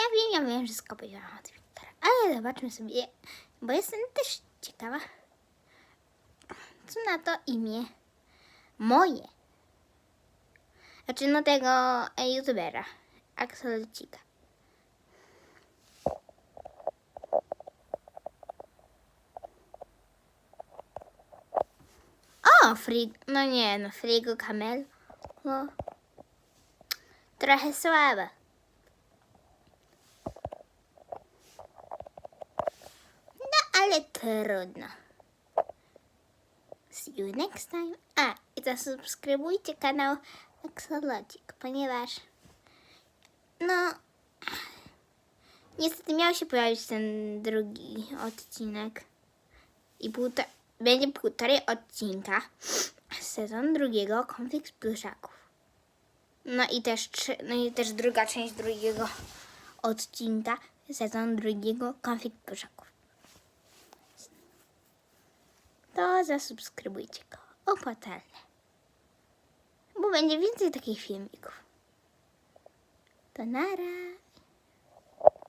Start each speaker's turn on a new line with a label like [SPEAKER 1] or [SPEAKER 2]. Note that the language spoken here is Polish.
[SPEAKER 1] Ja wiem, ja wiem, że skopiowałam od Wiktora, ale zobaczmy sobie, bo jestem też ciekawa, co na to imię moje. Znaczy no tego e, youtubera, Axolcika. O, frig... No nie, no frigo kamel. No. Trochę słabe. No, ale trudno. See you next time. A, i zasubskrybujcie kanał Axolotzik, ponieważ no niestety miał się pojawić ten drugi odcinek i półto- będzie półtorej odcinka sezon drugiego konflikt pluszaków. No i też no i też druga część drugiego odcinka sezon drugiego konflikt pluszaków. To zasubskrybujcie go. Opłacalne. Bo będzie więcej takich filmików. To nara.